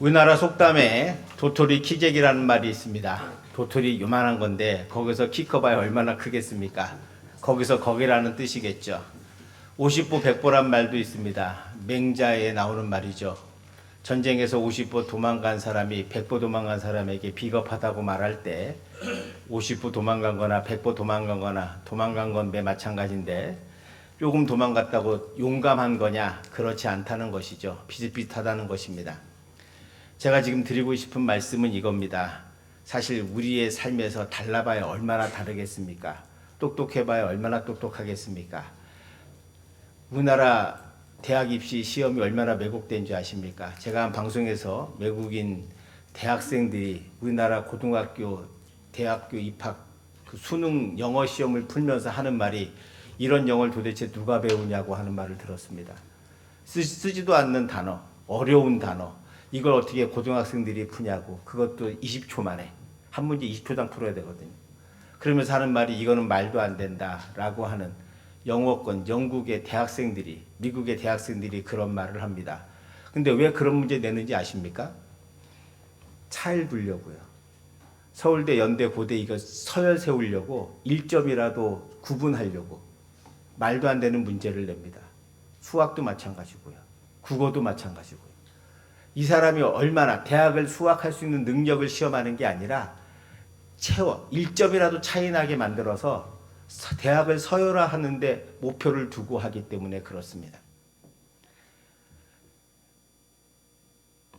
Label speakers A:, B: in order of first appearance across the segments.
A: 우리나라 속담에 도토리 키재기라는 말이 있습니다. 도토리 요만한 건데 거기서 키 커봐야 얼마나 크겠습니까? 거기서 거기라는 뜻이겠죠. 50보 100보란 말도 있습니다. 맹자에 나오는 말이죠. 전쟁에서 50보 도망간 사람이 100보 도망간 사람에게 비겁하다고 말할 때 50보 도망간 거나 100보 도망간 거나 도망간 건 매 마찬가지인데 조금 도망갔다고 용감한 거냐? 그렇지 않다는 것이죠. 비슷비슷하다는 것입니다. 제가 지금 드리고 싶은 말씀은 이겁니다. 사실 우리의 삶에서 달라봐야 얼마나 다르겠습니까? 똑똑해봐야 얼마나 똑똑하겠습니까? 우리나라 대학 입시 시험이 얼마나 왜곡된 줄 아십니까? 제가 한 방송에서 외국인 대학생들이 우리나라 고등학교, 대학교 입학 그 수능 영어 시험을 풀면서 하는 말이 이런 영어를 도대체 누가 배우냐고 하는 말을 들었습니다. 쓰, 쓰지도 않는 단어, 어려운 단어, 이걸 어떻게 고등학생들이 푸냐고 그것도 20초 만에 한 문제 20초당 풀어야 되거든요. 그러면서 하는 말이 이거는 말도 안 된다라고 하는 영어권 영국의 대학생들이 미국의 대학생들이 그런 말을 합니다. 근데 왜 그런 문제 내는지 아십니까? 차일 두려고요. 서울대, 연대, 고대 이거 서열 세우려고 1점이라도 구분하려고 말도 안 되는 문제를 냅니다. 수학도 마찬가지고요. 국어도 마찬가지고요. 이 사람이 얼마나 대학을 수학할 수 있는 능력을 시험하는 게 아니라 채워 1점이라도 차이 나게 만들어서 서- 대학을 서열화하는데 목표를 두고 하기 때문에 그렇습니다.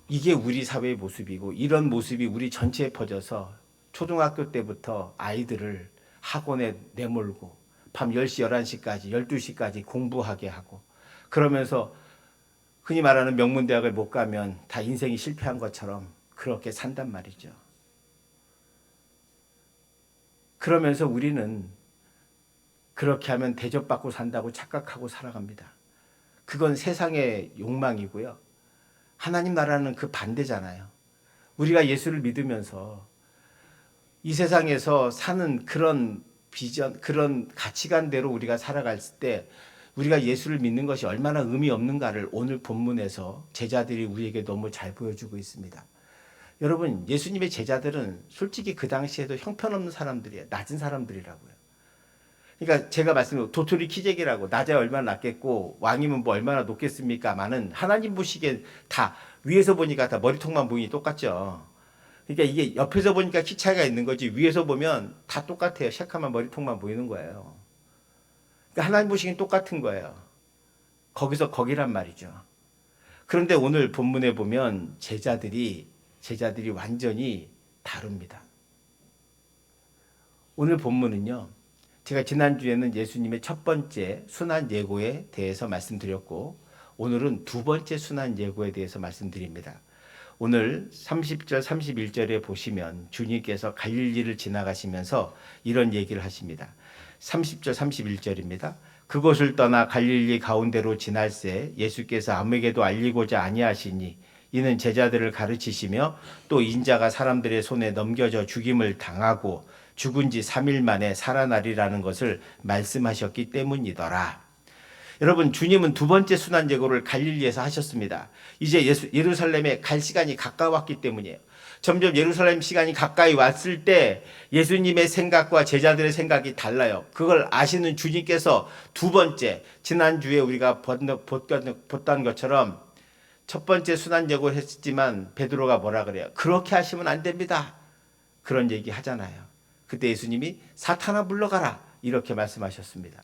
A: 이게 우리 사회의 모습이고 이런 모습이 우리 전체에 퍼져서 초등학교 때부터 아이들을 학원에 내몰고 밤 10시, 11시까지, 12시까지 공부하게 하고 그러면서 흔히 말하는 명문대학을 못 가면 다 인생이 실패한 것처럼 그렇게 산단 말이죠. 그러면서 우리는 그렇게 하면 대접받고 산다고 착각하고 살아갑니다. 그건 세상의 욕망이고요. 하나님 나라는 그 반대잖아요. 우리가 예수를 믿으면서 이 세상에서 사는 그런 비전, 그런 가치관대로 우리가 살아갈 때 우리가 예수를 믿는 것이 얼마나 의미 없는가를 오늘 본문에서 제자들이 우리에게 너무 잘 보여주고 있습니다. 여러분, 예수님의 제자들은 솔직히 그 당시에도 형편없는 사람들이에요. 낮은 사람들이라고요. 그러니까 제가 말씀드린 도토리 키재기라고 낮에 얼마나 낮겠고 왕이면 뭐 얼마나 높겠습니까만은 하나님 보시기엔 다 위에서 보니까 다 머리통만 보이니 똑같죠. 그러니까 이게 옆에서 보니까 키 차이가 있는 거지 위에서 보면 다 똑같아요. 샤카만 머리통만 보이는 거예요. 그러니까 하나님 보시기엔 똑같은 거예요. 거기서 거기란 말이죠. 그런데 오늘 본문에 보면 제자들이 제자들이 완전히 다릅니다. 오늘 본문은요. 제가 지난주에는 예수님의 첫 번째 순환 예고에 대해서 말씀드렸고 오늘은 두 번째 순환 예고에 대해서 말씀드립니다. 오늘 30절 31절에 보시면 주님께서 갈릴리를 지나가시면서 이런 얘기를 하십니다. 30절 31절입니다. 그곳을 떠나 갈릴리 가운데로 지날새 예수께서 아무에게도 알리고자 아니하시니 이는 제자들을 가르치시며 또 인자가 사람들의 손에 넘겨져 죽임을 당하고 죽은 지 3일 만에 살아나리라는 것을 말씀하셨기 때문이더라. 여러분 주님은 두 번째 순환 예고를 갈릴리에서 하셨습니다. 이제 예수, 예루살렘에 갈 시간이 가까웠기 때문이에요. 점점 예루살렘 시간이 가까이 왔을 때 예수님의 생각과 제자들의 생각이 달라요. 그걸 아시는 주님께서 두 번째 지난주에 우리가 봤던 것처럼 첫 번째 순환 예고를 했지만 베드로가 뭐라 그래요? 그렇게 하시면 안 됩니다. 그런 얘기 하잖아요. 그때 예수님이 사탄아 물러가라 이렇게 말씀하셨습니다.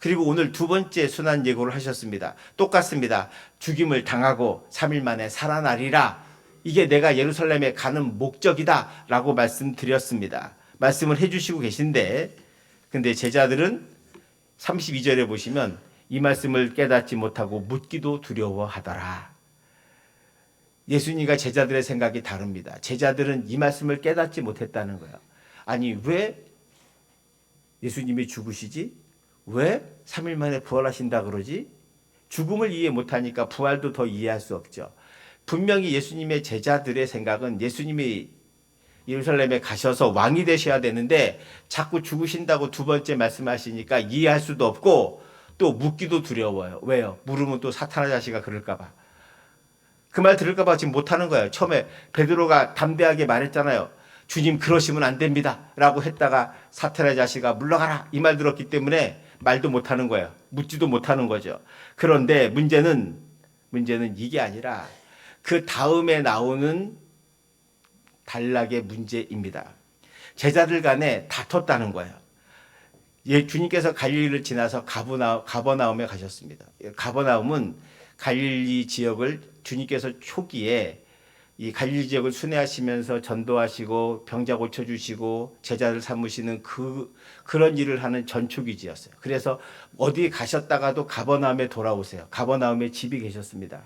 A: 그리고 오늘 두 번째 순환 예고를 하셨습니다. 똑같습니다. 죽임을 당하고 3일 만에 살아나리라. 이게 내가 예루살렘에 가는 목적이다라고 말씀드렸습니다. 말씀을 해주시고 계신데, 근데 제자들은 32절에 보시면 이 말씀을 깨닫지 못하고 묻기도 두려워하더라. 예수님과 제자들의 생각이 다릅니다. 제자들은 이 말씀을 깨닫지 못했다는 거예요. 아니, 왜 예수님이 죽으시지? 왜 3일 만에 부활하신다 그러지? 죽음을 이해 못하니까 부활도 더 이해할 수 없죠. 분명히 예수님의 제자들의 생각은 예수님이 예루살렘에 가셔서 왕이 되셔야 되는데 자꾸 죽으신다고 두 번째 말씀하시니까 이해할 수도 없고 또 묻기도 두려워요. 왜요? 물으면 또 사탄의 자식아 그럴까봐. 그 말 들을까봐 지금 못하는 거예요. 처음에 베드로가 담대하게 말했잖아요. 주님 그러시면 안 됩니다. 라고 했다가 사테라 자식아 물러가라. 이 말 들었기 때문에 말도 못하는 거예요. 묻지도 못하는 거죠. 그런데 문제는, 문제는 이게 아니라 그 다음에 나오는 단락의 문제입니다. 제자들 간에 다퉜다는 거예요. 예, 주님께서 갈릴리를 지나서 가버나, 가버나움에 가셨습니다. 가버나움은 갈릴리 지역을 주님께서 초기에 이 갈릴리 지역을 순회하시면서 전도하시고 병자 고쳐 주시고 제자를 삼으시는 그 그런 일을 하는 전초기지였어요. 그래서 어디 가셨다가도 가버나움에 돌아오세요. 가버나움에 집이 계셨습니다.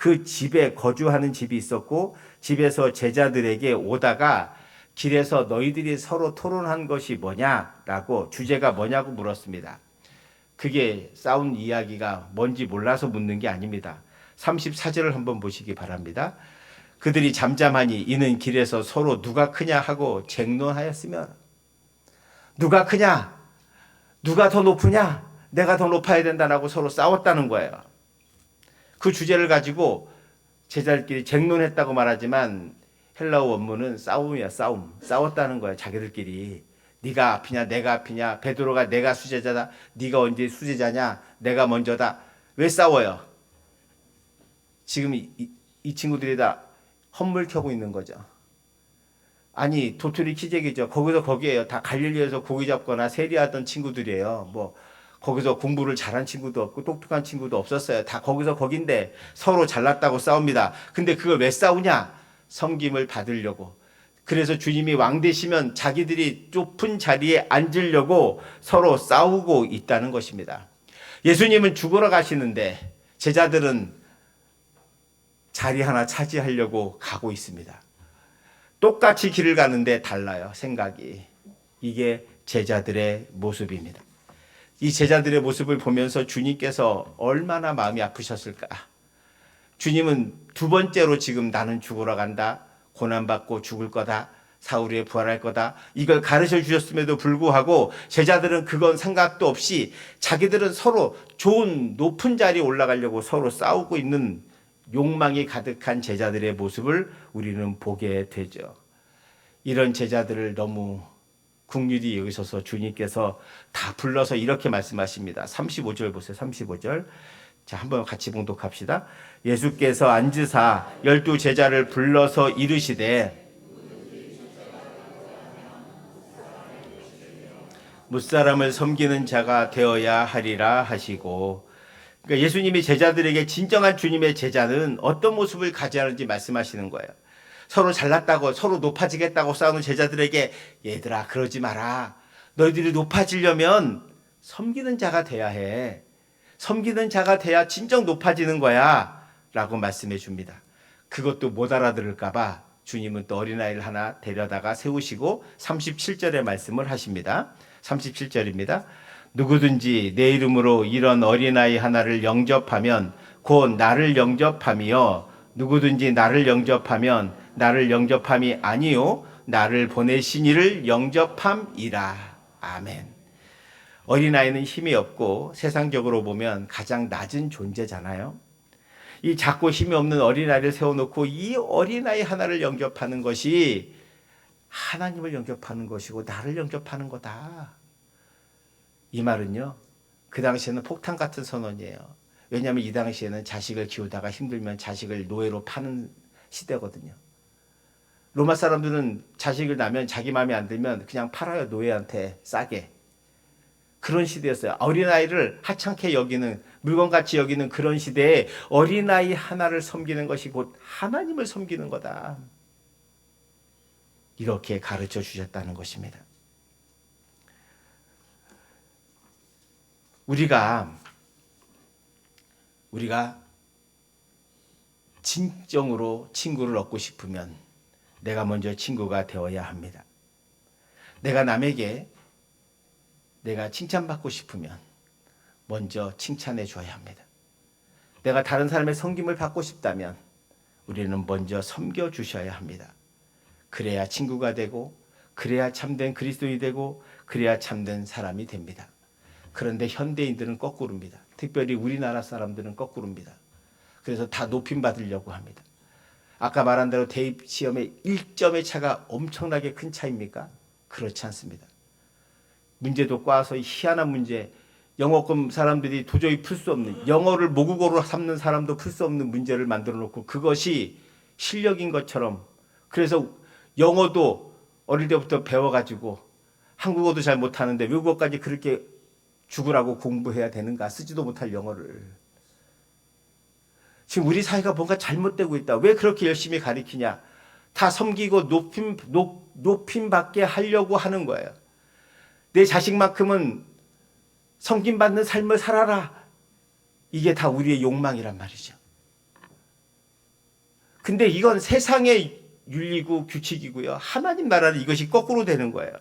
A: 그 집에 거주하는 집이 있었고 집에서 제자들에게 오다가 길에서 너희들이 서로 토론한 것이 뭐냐라고 주제가 뭐냐고 물었습니다. 그게 싸운 이야기가 뭔지 몰라서 묻는 게 아닙니다. 34절을 한번 보시기 바랍니다. 그들이 잠잠하니 이는 길에서 서로 누가 크냐 하고 쟁론하였으며 누가 크냐 누가 더 높으냐 내가 더 높아야 된다라고 서로 싸웠다는 거예요. 그 주제를 가지고 제자들끼리 쟁론했다고 말하지만 헬라어 원문은 싸움이야 싸움. 싸웠다는 거야 자기들끼리. 네가 앞이냐 내가 앞이냐 베드로가 내가 수제자다 네가 언제 수제자냐 내가 먼저다. 왜 싸워요? 지금 이, 이, 이 친구들이 다 헛물 켜고 있는 거죠. 아니 도토리 키재기죠. 거기서 거기에요. 다 갈릴리에서 고기 잡거나 세리하던 친구들이에요. 뭐 거기서 공부를 잘한 친구도 없고 똑똑한 친구도 없었어요 다 거기서 거긴데 서로 잘났다고 싸웁니다 근데 그걸 왜 싸우냐 섬김을 받으려고. 그래서 주님이 왕 되시면 자기들이 좁은 자리에 앉으려고 서로 싸우고 있다는 것입니다. 예수님은 죽으러 가시는데 제자들은 자리 하나 차지하려고 가고 있습니다. 똑같이 길을 가는데 달라요, 생각이. 이게 제자들의 모습입니다. 이 제자들의 모습을 보면서 주님께서 얼마나 마음이 아프셨을까? 주님은 두 번째로 지금 나는 죽으러 간다. 고난받고 죽을 거다. 사울에 부활할 거다. 이걸 가르쳐 주셨음에도 불구하고 제자들은 그건 생각도 없이 자기들은 서로 좋은 높은 자리에 올라가려고 서로 싸우고 있는 욕망이 가득한 제자들의 모습을 우리는 보게 되죠. 이런 제자들을 너무 국률이 여기서서 주님께서 다 불러서 이렇게 말씀하십니다. 35절 보세요. 35절. 자, 한번 같이 봉독합시다. 예수께서 앉으사 열두 제자를 불러서 이르시되 무사람을 섬기는 자가 되어야 하리라 하시고 그러니까 예수님이 제자들에게 진정한 주님의 제자는 어떤 모습을 가져야 하는지 말씀하시는 거예요. 서로 잘났다고 서로 높아지겠다고 싸우는 제자들에게 얘들아 그러지 마라. 너희들이 높아지려면 섬기는 자가 돼야 해. 섬기는 자가 돼야 진정 높아지는 거야. 라고 말씀해 줍니다. 그것도 못 알아들을까봐 주님은 또 어린아이를 하나 데려다가 세우시고 37절의 말씀을 하십니다. 37절입니다. 누구든지 내 이름으로 이런 어린아이 하나를 영접하면 곧 나를 영접함이요. 누구든지 나를 영접하면 나를 영접함이 아니요. 나를 보내신 이를 영접함이라. 아멘. 어린아이는 힘이 없고 세상적으로 보면 가장 낮은 존재잖아요. 이 작고 힘이 없는 어린아이를 세워놓고 이 어린아이 하나를 영접하는 것이 하나님을 영접하는 것이고 나를 영접하는 거다. 이 말은요. 그 당시에는 폭탄 같은 선언이에요. 왜냐하면 이 당시에는 자식을 키우다가 힘들면 자식을 노예로 파는 시대거든요. 로마 사람들은 자식을 낳으면 자기 마음에 안 들면 그냥 팔아요 노예한테 싸게. 그런 시대였어요. 어린아이를 하찮게 여기는 물건같이 여기는 그런 시대에 어린아이 하나를 섬기는 것이 곧 하나님을 섬기는 거다. 이렇게 가르쳐 주셨다는 것입니다. 우리가 우리가 진정으로 친구를 얻고 싶으면 내가 먼저 친구가 되어야 합니다. 내가 남에게 내가 칭찬받고 싶으면 먼저 칭찬해 줘야 합니다. 내가 다른 사람의 섬김을 받고 싶다면 우리는 먼저 섬겨 주셔야 합니다. 그래야 친구가 되고 그래야 참된 그리스도인이 되고 그래야 참된 사람이 됩니다. 그런데 현대인들은 거꾸로입니다. 특별히 우리나라 사람들은 거꾸로입니다. 그래서 다 높임 받으려고 합니다. 아까 말한 대로 대입 시험의 1점의 차가 엄청나게 큰 차입니까? 그렇지 않습니다. 문제도 꽈서 희한한 문제, 영어권 사람들이 도저히 풀 수 없는 영어를 모국어로 삼는 사람도 풀 수 없는 문제를 만들어 놓고 그것이 실력인 것처럼 그래서 영어도 어릴 때부터 배워가지고 한국어도 잘 못하는데 외국어까지 그렇게 죽으라고 공부해야 되는가 쓰지도 못할 영어를 지금 우리 사회가 뭔가 잘못되고 있다. 왜 그렇게 열심히 가리키냐? 다 섬기고 높임 높, 높임 받게 하려고 하는 거예요. 내 자식만큼은 섬김 받는 삶을 살아라. 이게 다 우리의 욕망이란 말이죠. 근데 이건 세상의 윤리고 규칙이고요. 하나님 나라는 이것이 거꾸로 되는 거예요.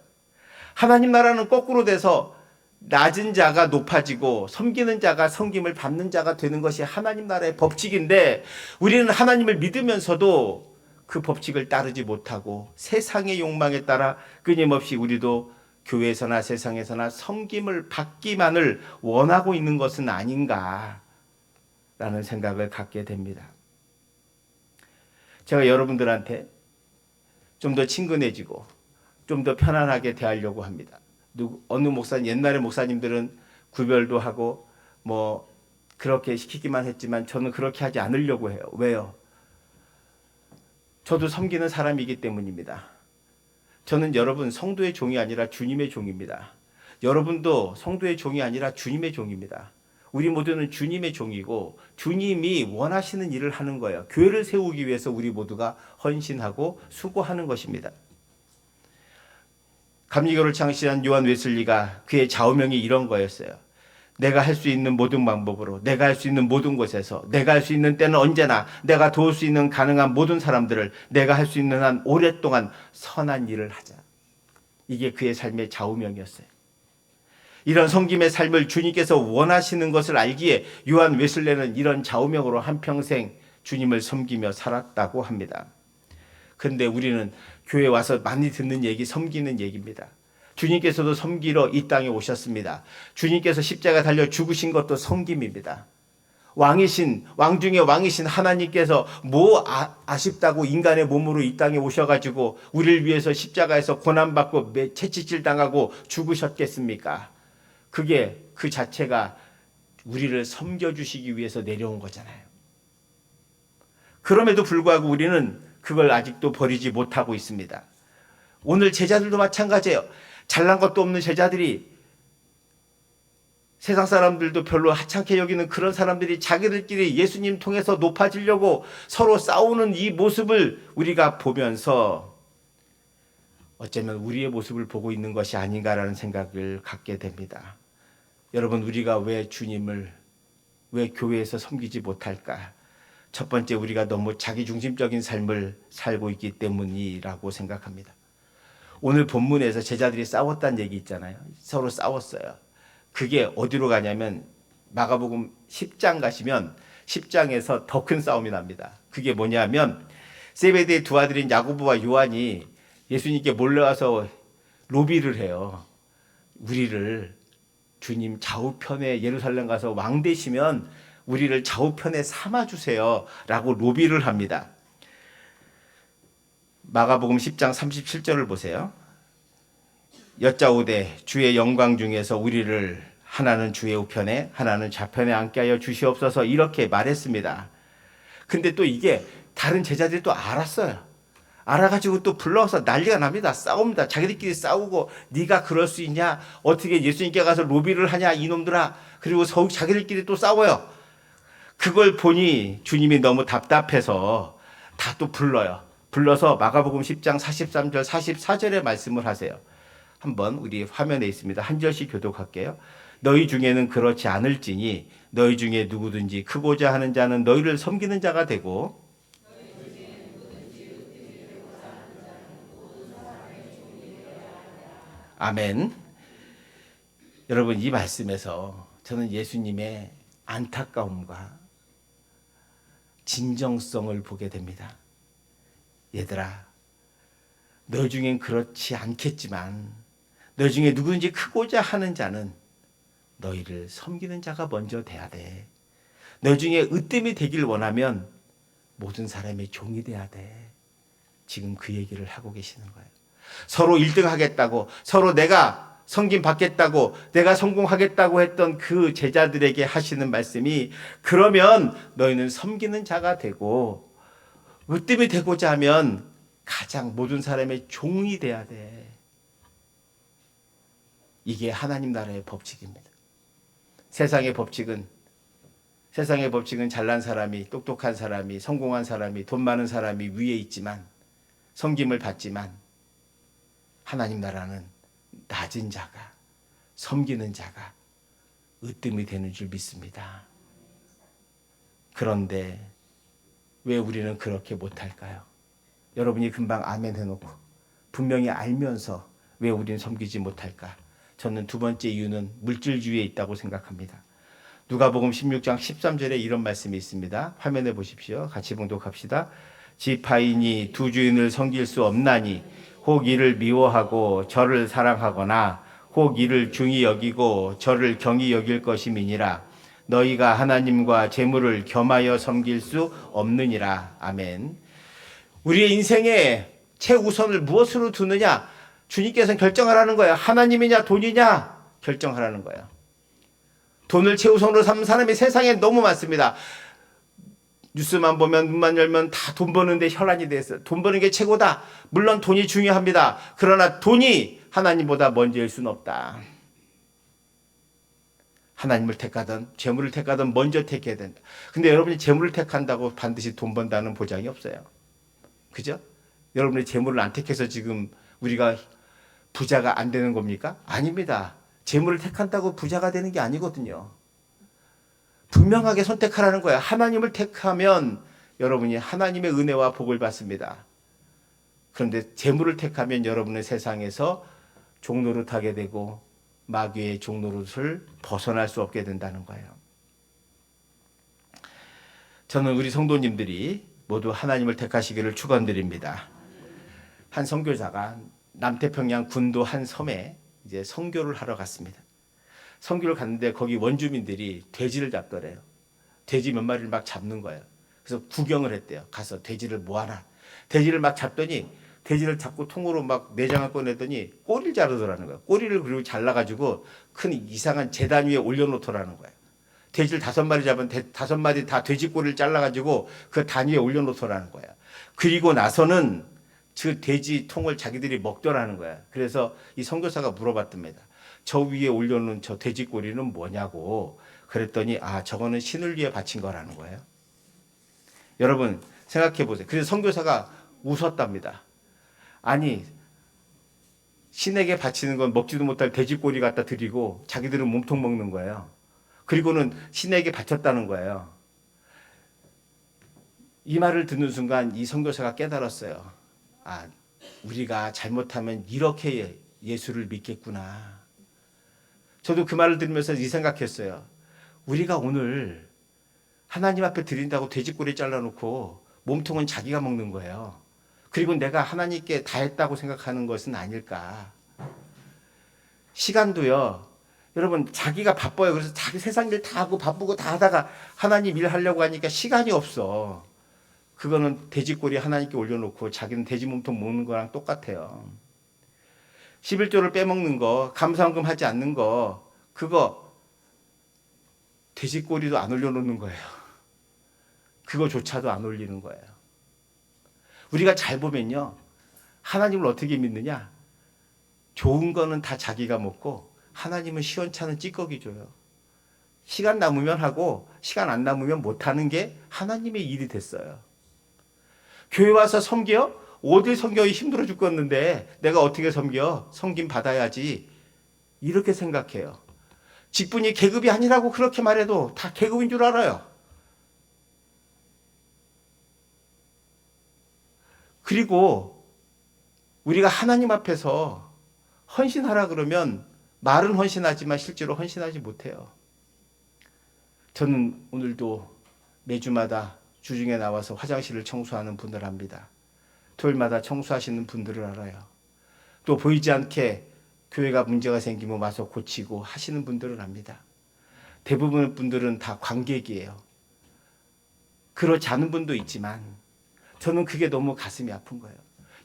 A: 하나님 나라는 거꾸로 돼서 낮은 자가 높아지고 섬기는 자가 섬김을 받는 자가 되는 것이 하나님 나라의 법칙인데 우리는 하나님을 믿으면서도 그 법칙을 따르지 못하고 세상의 욕망에 따라 끊임없이 우리도 교회에서나 세상에서나 섬김을 받기만을 원하고 있는 것은 아닌가라는 생각을 갖게 됩니다. 제가 여러분들한테 좀 더 친근해지고 좀 더 편안하게 대하려고 합니다. 누구 어느 목사님 옛날에 목사님들은 구별도 하고 뭐 그렇게 시키기만 했지만 저는 그렇게 하지 않으려고 해요. 왜요? 저도 섬기는 사람이기 때문입니다. 저는 여러분 성도의 종이 아니라 주님의 종입니다. 여러분도 성도의 종이 아니라 주님의 종입니다. 우리 모두는 주님의 종이고 주님이 원하시는 일을 하는 거예요. 교회를 세우기 위해서 우리 모두가 헌신하고 수고하는 것입니다. 감리교를 창시한 요한 웨슬리가 그의 좌우명이 이런 거였어요. 내가 할 수 있는 모든 방법으로, 내가 할 수 있는 모든 곳에서, 내가 할 수 있는 때는 언제나, 내가 도울 수 있는 가능한 모든 사람들을 내가 할 수 있는 한 오랫동안 선한 일을 하자. 이게 그의 삶의 좌우명이었어요. 이런 섬김의 삶을 주님께서 원하시는 것을 알기에 요한 웨슬레는 이런 좌우명으로 한평생 주님을 섬기며 살았다고 합니다. 근데 우리는 교회 와서 많이 듣는 얘기 섬기는 얘기입니다. 주님께서도 섬기러 이 땅에 오셨습니다. 주님께서 십자가 달려 죽으신 것도 섬김입니다. 왕이신 왕 중에 왕이신 하나님께서 뭐 아, 아쉽다고 인간의 몸으로 이 땅에 오셔가지고 우리를 위해서 십자가에서 고난받고 채찍질 당하고 죽으셨겠습니까? 그게 그 자체가 우리를 섬겨주시기 위해서 내려온 거잖아요. 그럼에도 불구하고 우리는 그걸 아직도 버리지 못하고 있습니다. 오늘 제자들도 마찬가지예요. 잘난 것도 없는 제자들이 세상 사람들도 별로 하찮게 여기는 그런 사람들이 자기들끼리 예수님 통해서 높아지려고 서로 싸우는 이 모습을 우리가 보면서 어쩌면 우리의 모습을 보고 있는 것이 아닌가라는 생각을 갖게 됩니다. 여러분, 우리가 왜 주님을, 왜 교회에서 섬기지 못할까? 첫 번째, 우리가 너무 자기중심적인 삶을 살고 있기 때문이라고 생각합니다. 오늘 본문에서 제자들이 싸웠다는 얘기 있잖아요. 서로 싸웠어요. 그게 어디로 가냐면 마가복음 10장 가시면 10장에서 더 큰 싸움이 납니다. 그게 뭐냐면 세베드의 두 아들인 야고보와 요한이 예수님께 몰려와서 로비를 해요. 우리를 주님 좌우편에 예루살렘 가서 왕 되시면 우리를 좌우편에 삼아 주세요 라고 로비를 합니다. 마가복음 10장 37절을 보세요. 여짜오되 주의 영광 중에서 우리를 하나는 주의 우편에 하나는 좌편에 앉게 하여 주시옵소서 이렇게 말했습니다. 근데 또 이게 다른 제자들이 또 알았어요. 알아가지고 또 불러서 난리가 납니다. 싸웁니다. 자기들끼리 싸우고 네가 그럴 수 있냐? 어떻게 예수님께 가서 로비를 하냐 이놈들아. 그리고 서욱 자기들끼리 또 싸워요. 그걸 보니 주님이 너무 답답해서 다 또 불러요. 불러서 마가복음 10장 43절 44절의 말씀을 하세요. 한번 우리 화면에 있습니다. 한 절씩 교독할게요. 너희 중에는 그렇지 않을지니 너희 중에 누구든지 크고자 하는 자는 너희를 섬기는 자가 되고 아멘. 여러분 이 말씀에서 저는 예수님의 안타까움과 진정성을 보게 됩니다. 얘들아, 너 중엔 그렇지 않겠지만 너 중에 누구든지 크고자 하는 자는 너희를 섬기는 자가 먼저 돼야 돼. 너 중에 으뜸이 되길 원하면 모든 사람의 종이 돼야 돼. 지금 그 얘기를 하고 계시는 거예요. 서로 1등 하겠다고, 서로 내가 성김 받겠다고, 내가 성공하겠다고 했던 그 제자들에게 하시는 말씀이 그러면 너희는 섬기는 자가 되고, 으뜸이 되고자 하면 가장 모든 사람의 종이 돼야 돼. 이게 하나님 나라의 법칙입니다. 세상의 법칙은 세상의 법칙은 잘난 사람이 똑똑한 사람이 성공한 사람이 돈 많은 사람이 위에 있지만 섬김을 받지만 하나님 나라는 낮은 자가 섬기는 자가 으뜸이 되는 줄 믿습니다. 그런데 왜 우리는 그렇게 못할까요? 여러분이 금방 아멘 해놓고 분명히 알면서 왜 우리는 섬기지 못할까? 저는 두 번째 이유는 물질주의에 있다고 생각합니다. 누가복음 16장 13절에 이런 말씀이 있습니다. 화면에 보십시오. 같이 봉독합시다. 지파인이 두 주인을 섬길 수 없나니 혹 이를 미워하고 저를 사랑하거나 혹 이를 중히 여기고 저를 경히 여길 것임이니라. 너희가 하나님과 재물을 겸하여 섬길 수 없느니라. 아멘. 우리의 인생에 최우선을 무엇으로 두느냐? 주님께서는 결정하라는 거예요. 하나님이냐 돈이냐 결정하라는 거예요. 돈을 최우선으로 삼는 사람이 세상에 너무 많습니다. 뉴스만 보면 눈만 열면 다 돈 버는데 혈안이 됐어요. 돈 버는 게 최고다. 물론 돈이 중요합니다. 그러나 돈이 하나님보다 먼저일 수는 없다. 하나님을 택하든 재물을 택하든 먼저 택해야 된다. 근데 여러분이 재물을 택한다고 반드시 돈 번다는 보장이 없어요. 그죠? 여러분이 재물을 안 택해서 지금 우리가 부자가 안 되는 겁니까? 아닙니다. 재물을 택한다고 부자가 되는 게 아니거든요. 분명하게 선택하라는 거예요. 하나님을 택하면 여러분이 하나님의 은혜와 복을 받습니다. 그런데 재물을 택하면 여러분의 세상에서 종노릇 하게 되고 마귀의 종노릇을 벗어날 수 없게 된다는 거예요. 저는 우리 성도님들이 모두 하나님을 택하시기를 축원드립니다. 한 선교사가 남태평양 군도 한 섬에 이제 선교를 하러 갔습니다. 선교를 갔는데 거기 원주민들이 돼지를 잡더래요. 돼지 몇 마리를 막 잡는 거예요. 그래서 구경을 했대요. 가서 돼지를 모아놔. 돼지를 막 잡더니 돼지를 잡고 통으로 막 내장을 꺼내더니 꼬리를 자르더라는 거예요. 꼬리를 그리고 잘라가지고 큰 이상한 재단 위에 올려놓더라는 거예요. 돼지를 다섯 마리 잡은 대, 다섯 마리 다 돼지 꼬리를 잘라가지고 그 단 위에 올려놓더라는 거예요. 그리고 나서는 그 돼지 통을 자기들이 먹더라는 거야. 그래서 이 선교사가 물어봤답니다. 저 위에 올려놓은 저 돼지 꼬리는 뭐냐고. 그랬더니 아 저거는 신을 위해 바친 거라는 거예요. 여러분 생각해 보세요. 그래서 선교사가 웃었답니다. 아니 신에게 바치는 건 먹지도 못할 돼지 꼬리 갖다 드리고 자기들은 몸통 먹는 거예요. 그리고는 신에게 바쳤다는 거예요. 이 말을 듣는 순간 이 선교사가 깨달았어요. 아, 우리가 잘못하면 이렇게 예수를 믿겠구나. 저도 그 말을 들으면서 이 생각했어요. 우리가 오늘 하나님 앞에 드린다고 돼지꼬리 잘라놓고 몸통은 자기가 먹는 거예요. 그리고 내가 하나님께 다 했다고 생각하는 것은 아닐까. 시간도요. 여러분 자기가 바빠요. 그래서 자기 세상 일 다 하고 바쁘고 다 하다가 하나님 일 하려고 하니까 시간이 없어. 그거는 돼지꼬리 하나님께 올려놓고 자기는 돼지 몸통 먹는 거랑 똑같아요. 11조를 빼먹는 거, 감사원금 하지 않는 거, 그거 돼지꼬리도 안 올려놓는 거예요. 그거조차도 안 올리는 거예요. 우리가 잘 보면요. 하나님을 어떻게 믿느냐? 좋은 거는 다 자기가 먹고 하나님은 시원찮은 찌꺼기 줘요. 시간 남으면 하고 시간 안 남으면 못 하는 게 하나님의 일이 됐어요. 교회 와서 섬겨? 어딜 섬겨이 힘들어 죽겠는데 내가 어떻게 섬겨? 섬김 받아야지. 이렇게 생각해요. 직분이 계급이 아니라고 그렇게 말해도 다 계급인 줄 알아요. 그리고 우리가 하나님 앞에서 헌신하라 그러면 말은 헌신하지만 실제로 헌신하지 못해요. 저는 오늘도 매주마다 주중에 나와서 화장실을 청소하는 분들 합니다. 토요일마다 청소하시는 분들을 알아요. 또 보이지 않게 교회가 문제가 생기면 와서 고치고 하시는 분들을 압니다. 대부분의 분들은 다 관객이에요. 그렇지 않은 분도 있지만 저는 그게 너무 가슴이 아픈 거예요.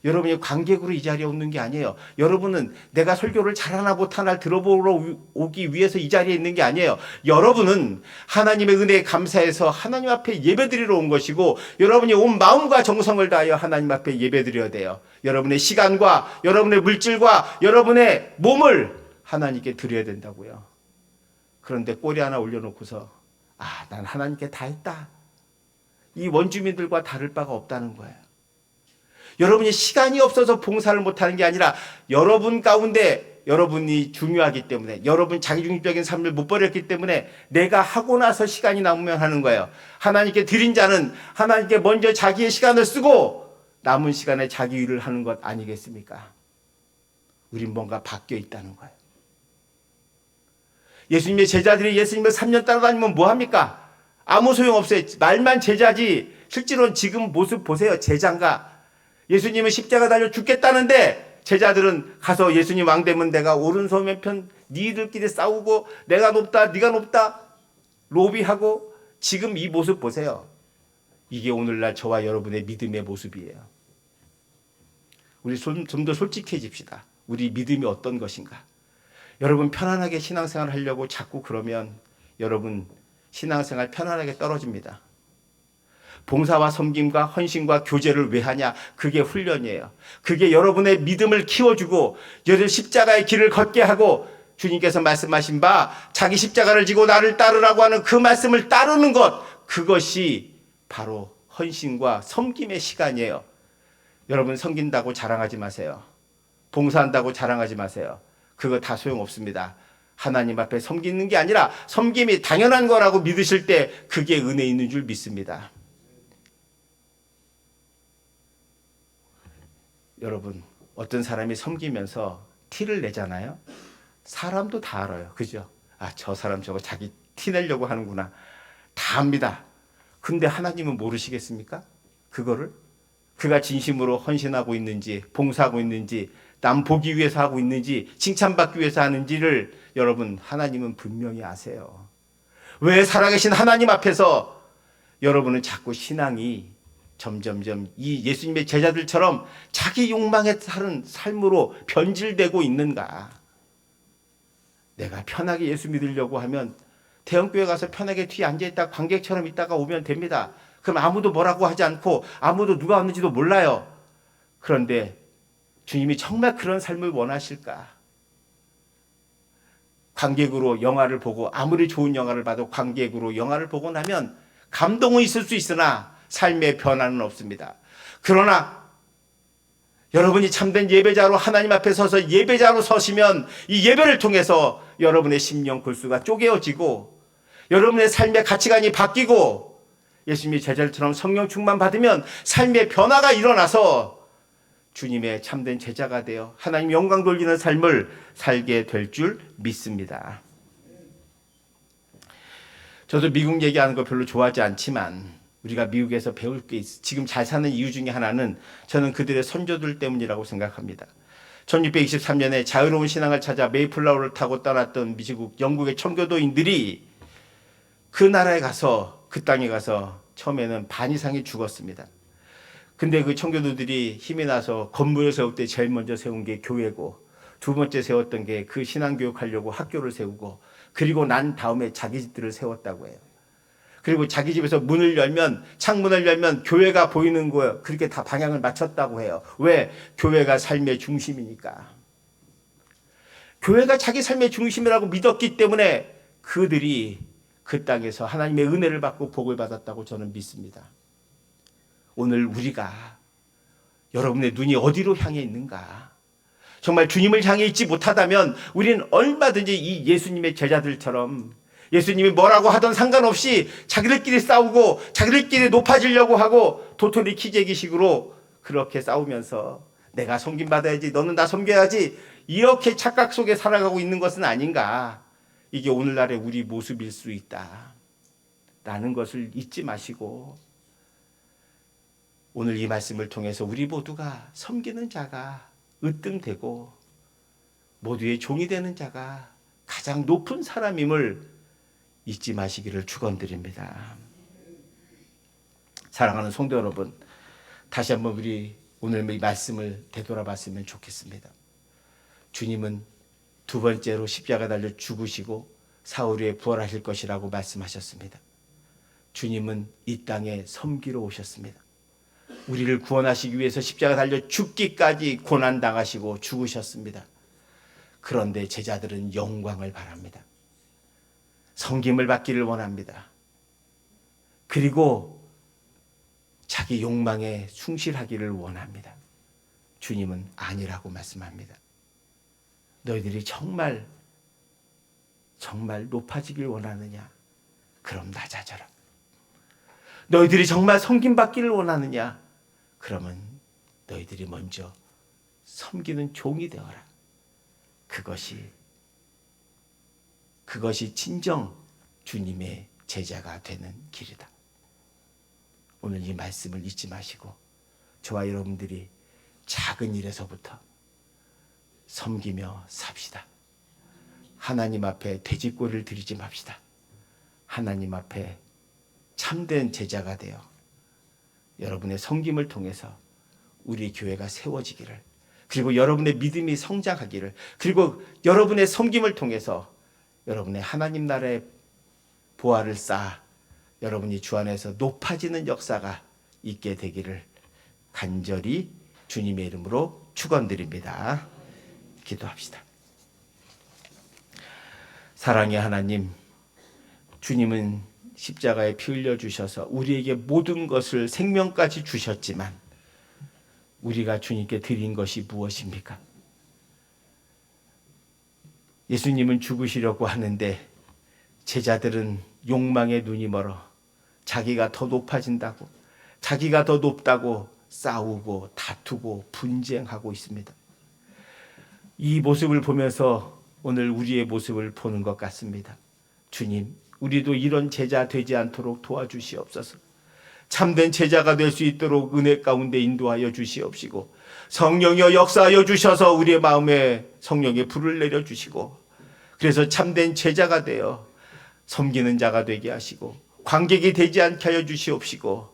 A: 여러분이 관객으로 이 자리에 오는 게 아니에요. 여러분은 내가 설교를 잘하나 못하나 들어보러 오기 위해서 이 자리에 있는 게 아니에요. 여러분은 하나님의 은혜에 감사해서 하나님 앞에 예배드리러 온 것이고 여러분이 온 마음과 정성을 다하여 하나님 앞에 예배드려야 돼요. 여러분의 시간과 여러분의 물질과 여러분의 몸을 하나님께 드려야 된다고요. 그런데 꼬리 하나 올려놓고서 아, 난 하나님께 다 했다. 이 원주민들과 다를 바가 없다는 거예요. 여러분이 시간이 없어서 봉사를 못하는 게 아니라 여러분 가운데 여러분이 중요하기 때문에 여러분 자기중심적인 삶을 못 버렸기 때문에 내가 하고 나서 시간이 남으면 하는 거예요. 하나님께 드린 자는 하나님께 먼저 자기의 시간을 쓰고 남은 시간에 자기 일을 하는 것 아니겠습니까? 우린 뭔가 바뀌어 있다는 거예요. 예수님의 제자들이 예수님을 3년 따라다니면 뭐 합니까? 아무 소용 없어요. 말만 제자지 실제로는 지금 모습 보세요. 제장가 예수님은 십자가 달려 죽겠다는데 제자들은 가서 예수님 왕 되면 내가 오른손 왼편 니들끼리 싸우고 내가 높다 네가 높다 로비하고 지금 이 모습 보세요. 이게 오늘날 저와 여러분의 믿음의 모습이에요. 우리 좀 더 솔직해집시다. 우리 믿음이 어떤 것인가? 여러분 편안하게 신앙생활 하려고 자꾸 그러면 여러분 신앙생활 편안하게 떨어집니다. 봉사와 섬김과 헌신과 교제를 왜 하냐? 그게 훈련이에요. 그게 여러분의 믿음을 키워주고 여러 십자가의 길을 걷게 하고 주님께서 말씀하신 바 자기 십자가를 지고 나를 따르라고 하는 그 말씀을 따르는 것 그것이 바로 헌신과 섬김의 시간이에요. 여러분 섬긴다고 자랑하지 마세요. 봉사한다고 자랑하지 마세요. 그거 다 소용없습니다. 하나님 앞에 섬기는 게 아니라 섬김이 당연한 거라고 믿으실 때 그게 은혜 있는 줄 믿습니다. 여러분 어떤 사람이 섬기면서 티를 내잖아요. 사람도 다 알아요. 그죠? 아, 저 사람 저거 자기 티 내려고 하는구나. 다 압니다. 근데 하나님은 모르시겠습니까? 그거를? 그가 진심으로 헌신하고 있는지, 봉사하고 있는지, 남 보기 위해서 하고 있는지, 칭찬받기 위해서 하는지를 여러분, 하나님은 분명히 아세요. 왜 살아계신 하나님 앞에서 여러분은 자꾸 신앙이 점점점 이 예수님의 제자들처럼 자기 욕망에 사는 삶으로 변질되고 있는가? 내가 편하게 예수 믿으려고 하면 대형교회 가서 편하게 뒤에 앉아있다 관객처럼 있다가 오면 됩니다. 그럼 아무도 뭐라고 하지 않고 아무도 누가 왔는지도 몰라요. 그런데 주님이 정말 그런 삶을 원하실까? 관객으로 영화를 보고 아무리 좋은 영화를 봐도 관객으로 영화를 보고 나면 감동은 있을 수 있으나 삶의 변화는 없습니다. 그러나 여러분이 참된 예배자로 하나님 앞에 서서 예배자로 서시면 이 예배를 통해서 여러분의 심령 골수가 쪼개어지고 여러분의 삶의 가치관이 바뀌고 예수님이 제자들처럼 성령 충만 받으면 삶의 변화가 일어나서 주님의 참된 제자가 되어 하나님 영광 돌리는 삶을 살게 될 줄 믿습니다. 저도 미국 얘기하는 거 별로 좋아하지 않지만 우리가 미국에서 배울 게 있, 지금 잘 사는 이유 중에 하나는 저는 그들의 선조들 때문이라고 생각합니다. 1623년에 자유로운 신앙을 찾아 메이플라워를 타고 떠났던 미국 영국의 청교도인들이 그 나라에 가서 그 땅에 가서 처음에는 반 이상이 죽었습니다. 근데 그 청교도들이 힘이 나서 건물을 세울 때 제일 먼저 세운 게 교회고 두 번째 세웠던 게 그 신앙 교육 하려고 학교를 세우고 그리고 난 다음에 자기 집들을 세웠다고 해요. 그리고 자기 집에서 문을 열면 창문을 열면 교회가 보이는 거예요. 그렇게 다 방향을 맞췄다고 해요. 왜? 교회가 삶의 중심이니까. 교회가 자기 삶의 중심이라고 믿었기 때문에 그들이 그 땅에서 하나님의 은혜를 받고 복을 받았다고 저는 믿습니다. 오늘 우리가 여러분의 눈이 어디로 향해 있는가? 정말 주님을 향해 있지 못하다면 우리는 얼마든지 이 예수님의 제자들처럼 예수님이 뭐라고 하던 상관없이 자기들끼리 싸우고 자기들끼리 높아지려고 하고 도토리 키재기식으로 그렇게 싸우면서 내가 섬김 받아야지 너는 나 섬겨야지 이렇게 착각 속에 살아가고 있는 것은 아닌가. 이게 오늘날의 우리 모습일 수 있다. 라는 것을 잊지 마시고 오늘 이 말씀을 통해서 우리 모두가 섬기는 자가 으뜸되고 모두의 종이 되는 자가 가장 높은 사람임을 잊지 마시기를 축원드립니다. 사랑하는 성도 여러분, 다시 한번 우리 오늘 이 말씀을 되돌아봤으면 좋겠습니다. 주님은 두 번째로 십자가 달려 죽으시고 사흘 후에 부활하실 것이라고 말씀하셨습니다. 주님은 이 땅에 섬기러 오셨습니다. 우리를 구원하시기 위해서 십자가 달려 죽기까지 고난 당하시고 죽으셨습니다. 그런데 제자들은 영광을 바랍니다. 성김을 받기를 원합니다. 그리고 자기 욕망에 충실하기를 원합니다. 주님은 아니라고 말씀합니다. 너희들이 정말 정말 높아지길 원하느냐? 그럼 낮아져라. 너희들이 정말 섬김 받기를 원하느냐? 그러면 너희들이 먼저 섬기는 종이 되어라. 그것이 그것이 진정 주님의 제자가 되는 길이다. 오늘 이 말씀을 잊지 마시고 저와 여러분들이 작은 일에서부터 섬기며 삽시다. 하나님 앞에 돼지꼬리를 드리지 맙시다. 하나님 앞에 참된 제자가 되어 여러분의 섬김을 통해서 우리 교회가 세워지기를 그리고 여러분의 믿음이 성장하기를 그리고 여러분의 섬김을 통해서 여러분의 하나님 나라의 보화를 쌓아 여러분이 주 안에서 높아지는 역사가 있게 되기를 간절히 주님의 이름으로 축원드립니다. 기도합시다. 사랑의 하나님, 주님은 십자가에 피 흘려 주셔서 우리에게 모든 것을 생명까지 주셨지만 우리가 주님께 드린 것이 무엇입니까? 예수님은 죽으시려고 하는데 제자들은 욕망에 눈이 멀어 자기가 더 높아진다고 자기가 더 높다고 싸우고 다투고 분쟁하고 있습니다. 이 모습을 보면서 오늘 우리의 모습을 보는 것 같습니다. 주님, 우리도 이런 제자 되지 않도록 도와주시옵소서. 참된 제자가 될 수 있도록 은혜 가운데 인도하여 주시옵시고 성령여 역사하여 주셔서 우리의 마음에 성령의 불을 내려 주시고 그래서 참된 제자가 되어 섬기는 자가 되게 하시고 관객이 되지 않게 하여 주시옵시고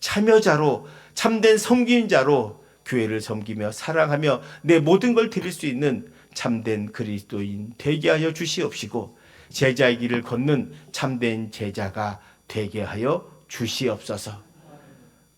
A: 참여자로 참된 섬기는 자로 교회를 섬기며 사랑하며 내 모든 걸 드릴 수 있는 참된 그리스도인 되게 하여 주시옵시고 제자의 길을 걷는 참된 제자가 되게 하여 주시옵소서.